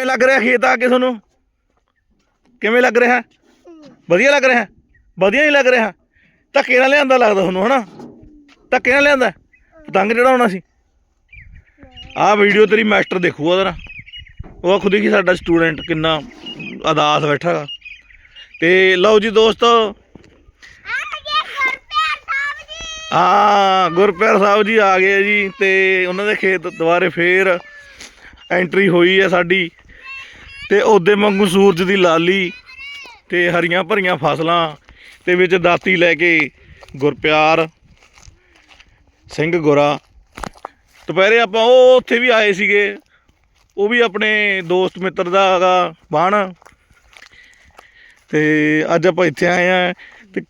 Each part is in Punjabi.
ਕਿਵੇਂ ਲੱਗ ਰਿਹਾ ਖੇਤ ਆ ਕੇ ਤੁਹਾਨੂੰ? ਕਿਵੇਂ ਲੱਗ ਰਿਹਾ? ਵਧੀਆ ਲੱਗ ਰਿਹਾ? ਵਧੀਆ ਹੀ ਲੱਗ ਰਿਹਾ। ਧੱਕੇ ਨਾਲ ਲਿਆਂਦਾ ਲੱਗਦਾ ਤੁਹਾਨੂੰ, ਹਨਾ? ਧੱਕੇ ਨਾਲ ਲਿਆਂਦਾ। ਪਤੰਗ ਚੜਾਉਣਾ ਸੀ। ਆਹ ਵੀਡੀਓ ਤੇਰੀ ਮਾਸਟਰ ਦੇਖੂਗਾ ਉਹਦਾ ਉਹ ਖੁਦ ਹੀ ਸਾਡਾ ਸਟੂਡੈਂਟ ਕਿੰਨਾ ਅਦਾਸ ਬੈਠਾ ਗਾ। ਤੇ ਲਓ ਜੀ ਦੋਸਤੋ। ਹਾਂ ਗੁਰਪਿਆਰ ਸਾਹਿਬ ਜੀ ਆ ਗਏ ਜੀ ਤੇ ਉਹਨਾਂ ਦੇ ਖੇਤ ਦੁਬਾਰੇ ਫੇਰ ਐਂਟਰੀ ਹੋਈ ਹੈ ਸਾਡੀ। ਤੇ ਉਹਦੇ ਵਾਂਗੂ ਸੂਰਜ ਦੀ ਲਾਲੀ ਤੇ ਹਰੀਆਂ ਭਰੀਆਂ ਫਸਲਾਂ ਤੇ ਵਿੱਚ ਦਾਤੀ ਲੈ ਕੇ ਗੁਰਪਿਆਰ ਸਿੰਘ ਗੋਰਾ। ਦੁਪਹਿਰੇ ਆਪਾਂ ਉਹ ਉੱਥੇ ਵੀ ਆਏ ਸੀਗੇ। ਉਹ ਵੀ ਆਪਣੇ ਦੋਸਤ ਮਿੱਤਰ ਦਾ ਹੈਗਾ ਬਾਣ। ਤੇ ਅੱਜ ਆਪਾਂ ਇੱਥੇ ਆਏ ਆ ਤੇ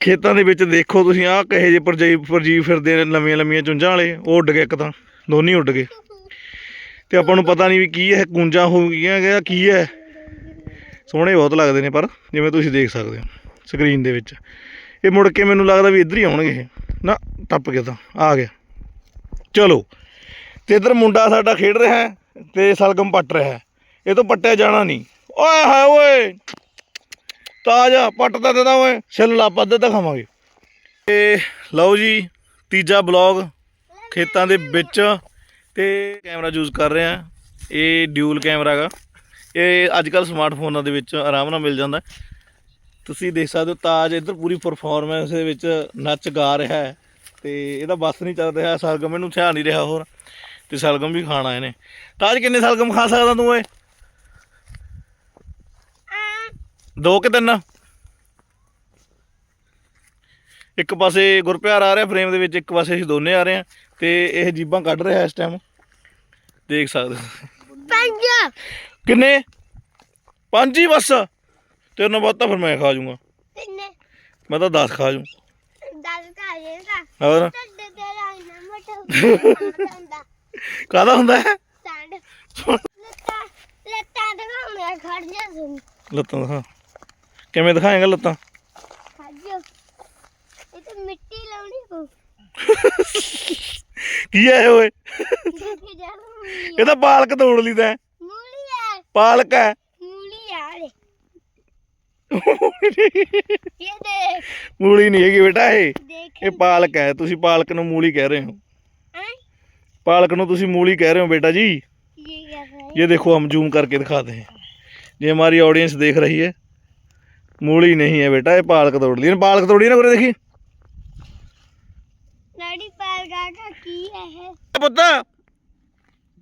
ਖੇਤਾਂ ਦੇ ਵਿੱਚ ਦੇਖੋ ਤੁਸੀਂ ਆਹ ਕਹੇ ਜਿਹੇ ਪਰਜੀ ਪਰਜੀ ਫਿਰਦੇ ਨੇ ਲੰਮੀਆਂ ਲੰਮੀਆਂ ਚੁੰਝਾਂ ਵਾਲੇ। ਉਹ ਉੱਡ ਗਏ ਇੱਕ ਤਾਂ। ਦੋਨੇ ਉੱਡ ਗਏ। ਤੇ ਆਪਾਂ ਨੂੰ ਪਤਾ ਨਹੀਂ ਵੀ ਕੀ ਹੈ ਕੁੰਜਾਂ ਹੋ ਗਈਆਂ ਗਿਆ ਕੀ ਹੈ। ਸੋਹਣੇ ਬਹੁਤ ਲੱਗਦੇ ਨੇ ਪਰ ਜਿਵੇਂ ਤੁਸੀਂ ਦੇਖ ਸਕਦੇ ਹੋ ਸਕਰੀਨ ਦੇ ਵਿੱਚ। ਇਹ ਮੁੜ ਕੇ ਮੈਨੂੰ ਲੱਗਦਾ ਵੀ ਇੱਧਰ ਹੀ ਆਉਣਗੇ ਇਹ। ਨਾ, ਟੱਪ ਗਿਆ ਤਾਂ, ਆ ਗਿਆ। ਚਲੋ, ਤੇ ਇੱਧਰ ਮੁੰਡਾ ਸਾਡਾ ਖੇਡ ਰਿਹਾ ਹੈ ਤੇ ਸਲਗਮ ਪੱਟ ਰਿਹਾ ਹੈ। ਇਹ ਤੋਂ ਪੱਟਿਆ ਜਾਣਾ ਨਹੀਂ। ਓਏ ਹਾਏ ਓਏ! ਤਾਜਾ ਪੱਟਦਾ ਦੇਦਾ ਓਏ, ਛਿੱਲ ਲਾ ਪੱਦ ਤਾਂ ਖਾਵਾਂਗੇ। ਤੇ ਲਓ ਜੀ, ਤੀਜਾ ਬਲੌਗ ਖੇਤਾਂ ਦੇ ਵਿੱਚ। ਤੇ ਕੈਮਰਾ ਯੂਜ਼ ਕਰ ਰਹੇ ਆ। ਇਹ ਡਿਊਲ ਕੈਮਰਾ ਹੈਗਾ ਇਹ ਅੱਜ ਕੱਲ ਸਮਾਰਟਫੋਨਾਂ ਦੇ ਵਿੱਚ ਆਰਾਮ ਨਾਲ ਮਿਲ ਜਾਂਦਾ। ਤੁਸੀਂ ਦੇਖ ਸਕਦੇ ਹੋ ਤਾਜ ਇੱਧਰ ਪੂਰੀ ਪਰਫਾਰਮੈਂਸ ਦੇ ਵਿੱਚ ਨੱਚ ਗਾ ਰਿਹਾ ਹੈ। ਤੇ ਇਹਦਾ ਬੱਸ ਨਹੀਂ ਚੱਲ ਰਿਹਾ, ਸਲਗਮ ਇਹਨੂੰ ਧਿਆਨ ਨਹੀਂ ਰਿਹਾ ਹੋਰ। ਤੇ ਸਲਗਮ ਵੀ ਖਾਣਾ ਇਹਨੇ ਤਾਜ, ਕਿੰਨੇ ਸਲਗਮ ਖਾ ਸਕਦਾ ਤੂੰ ਓਏ ਦੋ ਕਿ ਤਿੰਨ? ਇੱਕ ਪਾਸੇ ਗੁਰਪਿਆਰ ਆ ਰਿਹਾ ਫਰੇਮ ਦੇ ਵਿੱਚ, ਇੱਕ ਪਾਸੇ ਅਸੀਂ ਦੋਨੇ ਆ ਰਹੇ ਆ ਤੇ ਇਹ ਜੀਬਾਂ ਕੱਢ ਰਿਹਾ ਇਸ ਟਾਈਮ ਦੇਖ ਸਕਦੇ। ਪੰਜ। ਕਿੰਨੇ? ਪੰਜ ਹੀ ਬਸ। ਤੇਰੇ ਨਾਲ ਫਿਰ ਮੈਂ ਖਾ ਜਾਊਂਗਾ ਤਿੰਨ ਮੈਂ ਤਾਂ 10 ਖਾ ਜਾਊਂ ਦਸ ਕਾ ਲੇਗਾ ਹੋਰ? ਟੱਡੇ ਤੇ ਲਾਈਨਾ ਮਟਾ ਜਾਂਦਾ ਕਾਹਦਾ ਹੁੰਦਾ ਹੈ ਲੱਤਾਂ ਲੱਤਾਂ ਦਿਖਾਉਣੇ ਖੜ ਜਾ ਸੁਣ ਲੱਤਾਂ ਦਿਖਾ। ਕਿਵੇਂ ਦਿਖਾਏਗਾ ਲੱਤਾਂ ਖੜ ਜਾ ਇਹ ਤਾਂ ਮਿੱਟੀ ਲਾਉਣੀ ਪਊ ਕੀ ਹੈ ਇਹ ਓਏ ਦੇਖੀ ਜਾ ਮੂਲੀ ਇਹ ਤਾਂ ਪਾਲਕ ਤੋੜ ਲਈ ਤੈਂ ਮੂਲੀ ਆ ਪਾਲਕ ਹੈ ਮੂਲੀ ਆ ਰੇ ਇਹ ਦੇਖ ਮੂਲੀ ਨਹੀਂ ਹੈਗੀ ਬੇਟਾ ਇਹ ਦੇਖ ਇਹ ਪਾਲਕ ਹੈ ਤੁਸੀਂ ਪਾਲਕ ਨੂੰ ਮੂਲੀ ਕਹਿ ਰਹੇ ਹੋ ਹਾਂ पालक नो तुसी मूली कह रहे हो बेटा जी ये क्या है ये देखो हम जूम करके दिखाते हैं ये हमारी ऑडियंस देख रही है मूली नहीं है बेटा ये पालक तोड़ ली पालक तोड़ी ना करे देखी ਪੁੱਤ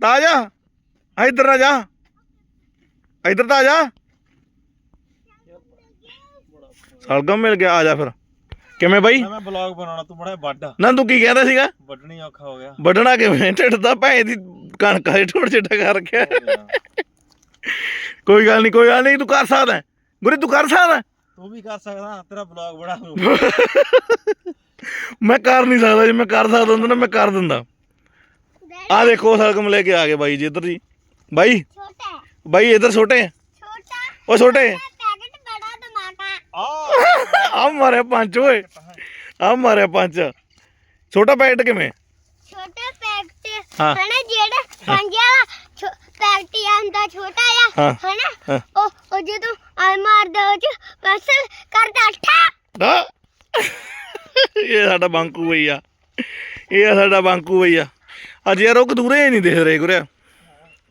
ਤਾ ਜਾ। ਆ ਜਾ। ਇੱਧਰ ਤਾਂ ਜਾ। ਸਲਗਮ ਮਿਲ ਗਿਆ ਆ ਜਾ ਫਿਰ। ਕਿਵੇਂ ਬਾਈ? ਮੈਂ ਬਲੌਗ ਬਣਾਉਣਾ ਤੂੰ ਬੜਾ ਵੱਡ ਨਾ ਤੂੰ ਕੀ ਕਹਿੰਦਾ ਸੀਗਾ? ਵੱਡਣੀ ਔਖਾ ਹੋ ਗਿਆ। ਵੱਡਣਾ ਕਿਵੇਂ? ਢਿੱਡ ਦਾ ਭੈਣ ਦੀ ਕਣਕ ਦੇ ਢੋੜ ਚਿੱਟਾ ਕਰ ਰੱਖਿਆ। ਕੋਈ ਗੱਲ ਨਹੀਂ ਕੋਈ ਗੱਲ ਨਹੀਂ ਤੂੰ ਕਰ ਸਕਦਾ। ਗੁਰੇ ਤੂੰ ਕਰ ਸਕਦਾ। ਤੂੰ ਵੀ ਕਰ ਸਕਦਾ ਤੇਰਾ ਬਲੌਗ ਬੜਾ ਮੈਂ ਕਰ ਨਹੀਂ ਸਕਦਾ ਜੇ ਮੈਂ ਕਰ ਸਕਦਾ ਹੁੰਦਾ ਨਾ ਮੈਂ ਕਰ ਦਿੰਦਾ। ਆ ਦੇਖੋ ਸਰਗਮ ਲੈ ਕੇ ਆ ਗਏ ਬਾਈ ਜੀ ਇੱਧਰ ਜੀ। ਬਾਈ ਛੋਟਾ ਬਾਈ ਇੱਧਰ ਛੋਟੇ ਛੋਟਾ। ਉਹ ਛੋਟੇ। ਆ। ਮਾਰੇ ਪੰਜ ਓਏ। ਆ ਮਾਰੇ ਪੰਜ। ਛੋਟਾ ਪੈਕਟ ਕਿਵੇਂ? ਛੋਟਾ ਪੈਕਟ ਹਨਾ ਜਿਹੜਾ ਪੰਜ ਵਾਲਾ ਪੈਕਟ ਆਂਦਾ ਛੋਟਾ ਆ ਹਨਾ। ਉਹ ਉਹ ਜਦੋਂ ਆ ਮਾਰਦਾ ਉਹ ਚ ਪੈਸਲ ਕਰਦਾ ਠਾ ਇਹ ਸਾਡਾ ਬਾਂਕੂ ਬਈ ਆ। ਇਹ ਆ ਸਾਡਾ ਬਾਂਕੂ ਬਈ ਅੱਜ ਯਾਰ ਉਹ ਕਦੂਰੇ ਨਹੀਂ ਦਿਖ ਰਹੇ ਗੁਰਿਆ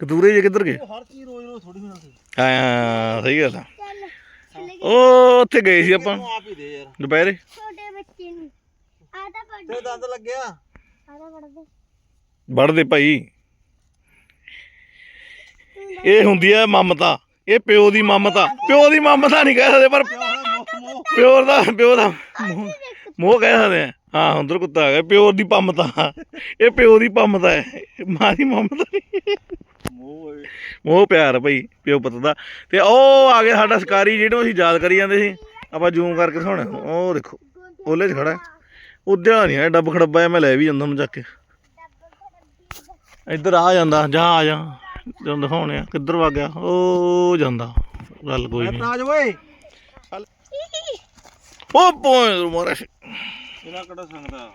ਕਦੂਰੇ ਜੇ ਕਿੱਧਰ ਗਏ? ਹਰ ਚੀਜ਼ ਰੋਜ਼ ਰੋਜ਼ ਥੋੜੀ ਹੁੰਦੀ ਹਾਂ ਸਹੀ ਗੱਲ ਆ। ਉਹ ਉੱਥੇ ਗਏ ਸੀ ਆਪਾਂ। ਆਪ ਹੀ ਦੇ ਭਾਈ। ਇਹ ਹੁੰਦੀ ਆ ਮਮਤਾ। ਇਹ ਪਿਓ ਦੀ ਮਮਤਾ। ਪਿਓ ਦੀ ਮਮਤਾ ਨਹੀਂ ਕਹਿ ਸਕਦੇ ਪਰ ਪਿਓ ਦਾ ਪਿਓ ਦਾ ਮੋਹ ਕਹਿ ਸਕਦੇ ਆ। ਹਾਂ ਉਧਰ ਕੁੱਤਾ ਆ ਗਿਆ ਪਿਓ ਦੀ ਪੰਮਤਾ ਇਹ ਪਿਓ ਦੀ ਪੰਮਤਾ ਹੈ। ਮਾਂ ਦੀ ਮਮਤਾ ਮੂੰਹ ਮੋਹ ਪਿਆਰ ਭਾਈ ਪਿਓ ਪੁੱਤ ਦਾ। ਤੇ ਉਹ ਆ ਗਿਆ ਸਾਡਾ ਸ਼ਿਕਾਰੀ ਜਿਹਨੂੰ ਅਸੀਂ ਯਾਦ ਕਰੀ ਜਾਂਦੇ ਸੀ। ਆਪਾਂ ਜ਼ੂਮ ਕਰਕੇ ਸੁਣ ਉਹ ਦੇਖੋ ਉਹਲੇ 'ਚ ਖੜਾ। ਉੱਧਿਆ ਨਹੀਂ ਹੈ ਡੱਬ ਖੜੱਬਾ ਮੈਂ ਲੈ ਵੀ ਜਾਂਦਾ ਉਹਨੂੰ ਚੱਕ ਕੇ। ਇੱਧਰ ਆ ਜਾਂਦਾ ਜਾ ਆ ਜਾ। ਜਦੋਂ ਦਿਖਾਉਣੇ ਆ ਕਿੱਧਰ ਵਗ ਗਿਆ ਉਹ ਜਾਂਦਾ। ਗੱਲ ਕੋਈ ਨਹੀਂ। ਤਾਜ ਓਏ। ਉਹ ਪੋਏ ਮਾਰੇ ਇਹਦਾ ਕਿਹੜਾ ਸੰਗਦਾ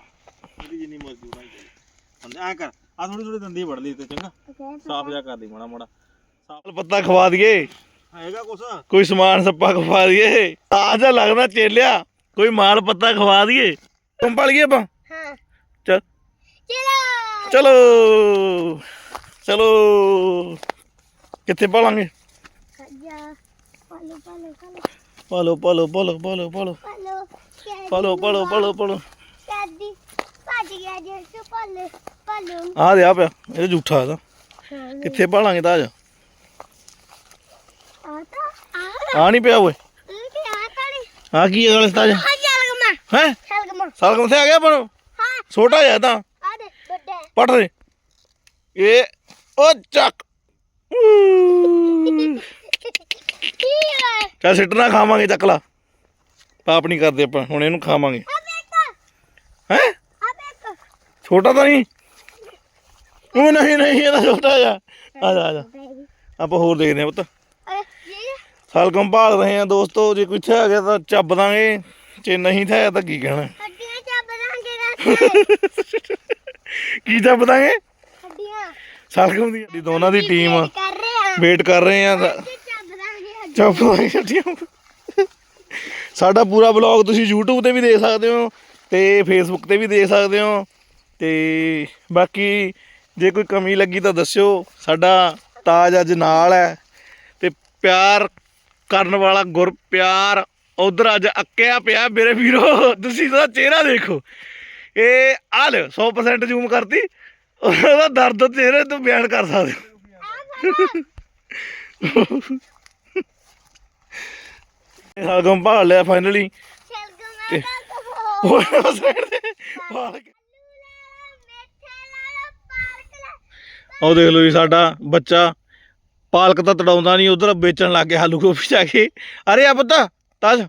ਇਹਦੀ ਜਿੰਨੀ ਮਰਜ਼ੀ ਬਣਾਈ ਜਾਏ ਐ ਕਰ ਆ ਥੋੜੀ ਥੋੜੀ ਦੰਦੀ ਵੜ ਲਈ ਤੇ ਚੰਗਾ। ਸਾਫ਼ ਜਾ ਕਰ ਲਈ ਮਾੜਾ ਮਾੜਾ। ਸਾਲ ਪੱਤਾ ਖਵਾ ਦਈਏ। ਹੈਗਾ ਕੁਛ? ਕੋਈ ਸਮਾਨ ਸੱਪਾ ਖਵਾ ਦਈਏ। ਆ ਜਾ ਲੱਗਦਾ ਚੇਲਿਆ। ਕੋਈ ਮਾਲ ਪੱਤਾ ਖਵਾ ਦਈਏ। ਤੁਮ ਪੜ ਗਏ ਆਪਾਂ। ਹਾਂ। ਚੱਲ। ਚਲੋ। ਚਲੋ। ਚਲੋ। ਕਿੱਥੇ ਪਾਲਾਂਗੇ? ਖੱਜਾ ਪਾਲੋ ਪਾਲੋ ਪਾਲੋ। ਪਾਲੋ ਪਾਲੋ ਪਾਲੋ ਪਾਲੋ ਪਾਲੋ। ਪਾਲੋ ਪਾਲੋ ਪਾਲੋ ਪਾਲੋ ਪਾਲੋ। ਕਾਦੀ ਭੱਜ ਗਿਆ ਜੇ ਸੋ ਪਾਲੋ ਪਾਲੋ। ਆ ਦੇ ਆ ਪਿਆ ਇਹ ਝੂਠਾ ਇਹਦਾ। ਕਿੱਥੇ ਪਾਲਾਂਗੇ ਤਾਜ ਆ ਤਾਂ ਆ। ਆ ਨਹੀਂ ਪਿਆ ਓਏ। ਆ ਤਾਂ ਆ ਕੀ ਹੈ ਗਲਸ ਤਾਜ ਆ ਹੈ? ਚੱਲ ਗਮਾ। ਸਾਲ ਕਿੱਥੇ ਆ ਗਿਆ ਪਰ? ਹਾਂ। ਛੋਟਾ ਜਿਹਾ ਤਾਂ। ਆ ਦੇ ਵੱਡਾ। ਪੜ ਦੇ। ਇਹ ਉਹ ਚੱਕ। ਕੀ ਚਾ ਸਿੱਟਣਾ ਖਾਵਾਂਗੇ ਚੱਕਲਾ ਪਾਪ ਨਹੀਂ ਕਰਦੇ ਆਪਾਂ ਹੁਣ ਇਹਨੂੰ ਖਾਵਾਂਗੇ। ਆ ਹੈ? ਆ ਛੋਟਾ ਤਾਂ ਨਹੀਂ? ਉਹ ਨਹੀਂ ਨਹੀਂ ਇਹਦਾ ਛੋਟਾ ਜਿਹਾ। ਆ ਜਾ ਆ ਜਾ। ਆਪਾਂ ਹੋਰ ਦੇਖਦੇ ਹਾਂ ਪੁੱਤ। ਸਾਲਕਮ ਭਾਲ ਰਹੇ ਆ ਦੋਸਤੋ ਜੇ ਕੋਈ ਇੱਥੇ ਆ ਗਿਆ ਤਾਂ ਚੱਬ ਦਾਂਗੇ। ਜੇ ਨਹੀਂ ਥਿਆ ਤਾਂ ਕੀ ਕਹਿਣਾ? ਕੀ ਚੱਬ ਦਾਂਗੇ? ਹੱਡੀਆਂ। ਸਾਲਕਮ ਦੀ ਦੋਨਾਂ ਦੀ ਟੀਮ ਆ। ਵੇਟ ਕਰ ਰਹੇ ਆ। ਤਾਂ ਤੇ ਛੱਡੀਆਂ ਸਾਡਾ ਪੂਰਾ ਵਲੌਗ ਤੁਸੀਂ YouTube ਤੇ ਵੀ ਦੇਖ ਸਕਦੇ ਹੋ ਤੇ Facebook ਤੇ ਵੀ ਦੇਖ ਸਕਦੇ ਹੋ ਤੇ ਬਾਕੀ ਜੇ ਕੋਈ ਕਮੀ ਲੱਗੀ ਤਾਂ ਦੱਸਿਓ। ਸਾਡਾ ਤਾਜ ਅੱਜ ਨਾਲ ਹੈ ਤੇ ਪਿਆਰ ਕਰਨ ਵਾਲਾ ਗੁਰ ਪਿਆਰ ਉਧਰ ਅੱਜ ਅੱਕਿਆ ਪਿਆ ਮੇਰੇ ਵੀਰੋ। ਤੁਸੀਂ ਉਹਦਾ ਚਿਹਰਾ ਦੇਖੋ। ਇਹ ਆ ਲਿਓ 100% ਜ਼ੂਮ ਕਰਤੀ। ਉਹਦਾ ਦਰਦ ਚਿਹਰੇ ਤੋਂ ਬਿਆਨ ਕਰ ਸਕਦੇ ਹੋ। ਸਾਲਗਮ ਭਾਲ ਲਿਆ ਫਾਈਨਲੀ ਚੱਲ ਗਮਾ ਦਾ ਉਹ ਸਾਈਡ ਤੇ। ਪਾਰਕ ਉਹ ਦੇਖ ਲਓ ਜੀ ਸਾਡਾ ਬੱਚਾ। ਪਾਲਕ ਤਾਂ ਤੜਾਉਂਦਾ ਨਹੀਂ ਉਧਰ ਵੇਚਣ ਲੱਗ ਗਿਆ ਆਲੂ ਗੋਭੀ ਜਾ ਕੇ। ਅਰੇ ਆ ਪਤਾ ਤਾਜ।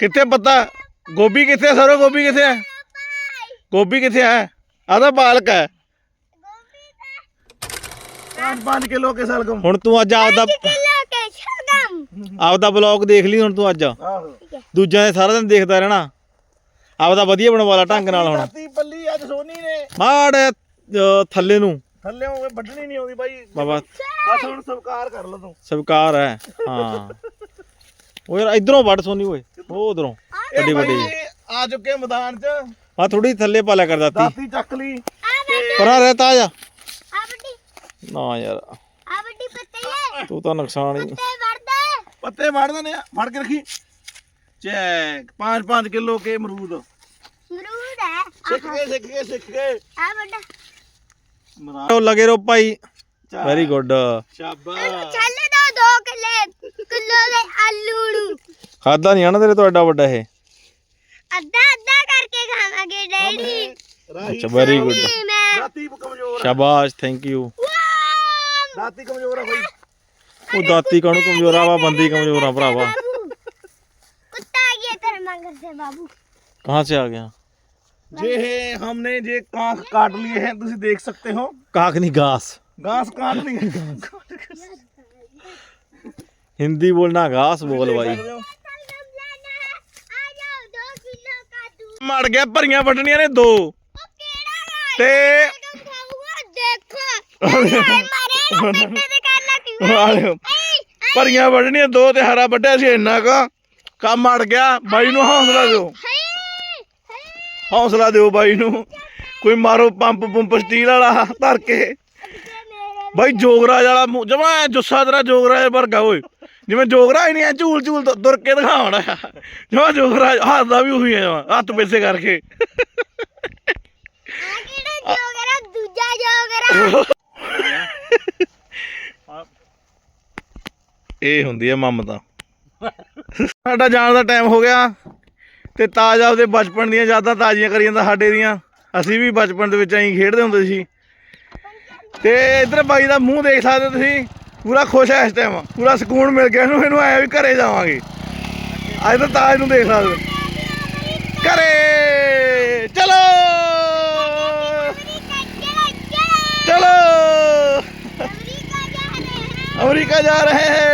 ਕਿੱਥੇ ਪਤਾ? ਗੋਭੀ ਕਿੱਥੇ ਹੈ? ਸਰੋਂ ਗੋਭੀ ਕਿੱਥੇ ਹੈ ਗੋਭੀ ਕਿੱਥੇ ਹੈ ਆਦਾ ਪਾਲਕ ਹੈ। ਗੋਭੀ ਦਾ 5 ਕਿਲੋ ਕੇ ਸਲਗਮ। ਹੁਣ ਤੂੰ ਅੱਜ ਆਪਦਾ ਸ਼ਲਗਮ ਆਪਦਾ ਬਲੌਗ ਦੇਖ ਲਈ ਹੁਣ ਤੂੰ ਅੱਜ। ਆਹੋ। ਦੂਜਿਆਂ ਦੇ ਸਾਰਾ ਦਿਨ ਦੇਖਦਾ ਰਹਿਣਾ। ਆਪਦਾ ਵਧੀਆ ਬਣਵਾ ਲਾ ਢੰਗ ਨਾਲ ਹੁਣ। ਰਾਤੀ ਪੱਲੀ ਅੱਜ ਸੋਨੀ ਨੇ। ਮਾੜ ਥੱਲੇ ਨੂੰ। ਥੱਲੇ ਉਹ ਵੱਢਣੀ ਨਹੀਂ ਆਉਂਦੀ ਬਾਈ। ਬਾਬਾ। ਬਸ ਹੁਣ ਸਵਕਾਰ ਕਰ ਲਓ ਤੂੰ। ਸਵਕਾਰ ਹੈ ਹਾਂ। ਉਹ ਯਾਰ ਇਧਰੋਂ ਵੱਢ ਸੋਨੀ ਓਏ ਉਹ ਉਧਰੋਂ। ਵੱਡੀ ਵੱਡੀ। ਬਾਈ ਆ ਚੁੱਕੇ ਮੈਦਾਨ 'ਚ। ਆ ਥੋੜੀ ਥੱਲੇ ਪਾ ਲਿਆ ਕਰ ਦਾਤੀ। ਦਾਤੀ ਚੱਕ ਲਈ। ਪਰਾਂ ਰਹਿਤਾ ਆ ਜਾ ਆ ਵੱਡੀ। ਨਾ ਯਾਰ। ਆ ਵੱਡੀ ਪੱਤੇ। ਹੈ ਤੂੰ ਤਾਂ ਨੁਕਸਾਨ ਹੀ ਪੱਤੇ फाड़ देने हैं फाड़ के रखी चेक पाँच पाँच किलो के अमरूद अमरूद है सीख गए सीख गए सीख गए आ बेटा ਲਗੇ ਰੋ ਭਾਈ। ਵੈਰੀ ਗੁੱਡ ਖਾਦਾ ਨਹੀਂ ਆਣਾ ਤੇਰੇ ਤੋਂ ਵੱਡਾ ਇਹ? ਅੱਧਾ ਅੱਧਾ ਕਰਕੇ ਖਾਵਾਂਗੇ ਡੈਡੀ। ਅੱਛਾ ਵੈਰੀ ਗੁੱਡ ਰਾਤੀ ਕਮਜ਼ੋਰ ਸ਼ਾਬਾਸ਼ ਥੈਂਕ ਯੂ ਰਾਤੀ ਕਮਜ਼ੋਰ ਹੋਈ ਉਹ ਦਾਤੀ ਕਾਹਨੂੰ ਕਮਜ਼ੋਰ ਆ ਵਾ ਬੰਦੀ ਕਮਜ਼ੋਰ ਆ ਭਰਾਵਾ बाबू कुत्ता आ गया तेरे मगर से बाबू कहाँ से आ गया ਜੇ ਇਹ हमने जे कांख काट लिए हैं ਤੁਸੀਂ ਦੇਖ सकते हो काकनी घास घास काट लिए हिंदी बोलना घास बोल भाई सलगम लेना है आ जाओ दो किलो का दूध ਮੜ ਗਿਆ ਭਰੀਆਂ ਵੱਢਣੀਆਂ ਨੇ ਦੋ ओ केड़ा है ਤੇ सलगम खाऊंगा देखो हाय मारे ना पेटे से ਭਰੀਆਂ ਵੱਢਣੀਆਂ ਦੋ ਤੇ ਹਰਾ ਵੱਢਿਆ ਸੀ ਇੰਨਾ ਕਾ। ਕੰਮ ਅੜ ਗਿਆ ਬਾਈ ਨੂੰ ਹੌਸਲਾ ਦਿਓ। ਹੌਸਲਾ ਦਿਓ ਬਾਈ ਨੂੰ। ਕੋਈ ਮਾਰੋ ਪੰਪ ਪੰਪ ਸਟੀਲ ਵਾਲਾ ਧਰ ਕੇ। ਬਾਈ ਜੋਗਰਾਜ ਵਾਲਾ ਜਮਾ ਜੁੱਸਾ ਤੇਰਾ ਜੋਗਰਾਜ ਵਰਗਾ ਓਏ। ਜਿਵੇਂ ਜੋਗਰਾਜ ਨਹੀਂ ਐ ਝੂਲ ਝੂਲ ਦੁਰ ਕੇ ਦਿਖਾਉਣਾ। ਜਮਾ ਜੋਗਰਾਜ ਹੱਸਦਾ ਵੀ ਉਹੀ ਐ ਜਮਾ। ਹੱਥ ਪੈਸੇ ਕਰਕੇ। ਆ ਕਿਹੜਾ ਜੋਗਰਾ? ਦੂਜਾ ਜੋਗਰਾ। ਇਹ ਹੁੰਦੀ ਹੈ ਮਮਤਾ ਸਾਡਾ ਜਾਣ ਦਾ ਟਾਈਮ ਹੋ ਗਿਆ ਤੇ ਤਾਜ਼ਾ ਉਹਦੇ ਬਚਪਨ ਦੀਆਂ ਯਾਦਾਂ ਤਾਜ਼ੀਆਂ ਕਰੀ ਜਾਂਦਾ ਸਾਡੇ ਦੀਆਂ। ਅਸੀਂ ਵੀ ਬਚਪਨ ਦੇ ਵਿੱਚ ਐਂ ਖੇਡਦੇ ਹੁੰਦੇ ਸੀ। ਤੇ ਇਧਰ ਬਾਈ ਦਾ ਮੂੰਹ ਦੇਖ ਸਕਦੇ ਹੋ ਤੁਸੀਂ। ਪੂਰਾ ਖੁਸ਼ ਹੈ ਇਸ ਟਾਈਮ ਪੂਰਾ ਸਕੂਨ ਮਿਲ ਗਿਆ ਇਹਨੂੰ। ਇਹਨੂੰ ਆਇਆ ਵੀ ਘਰੇ ਜਾਵਾਂਗੇ। ਅੱਜ ਤਾਂ ਤਾਜ ਨੂੰ ਦੇਖ ਸਕਦੇ ਘਰੇ! ਚਲੋ! ਚਲੋ! ਅਮਰੀਕਾ ਜਾ ਰਹੇ ਹੈ।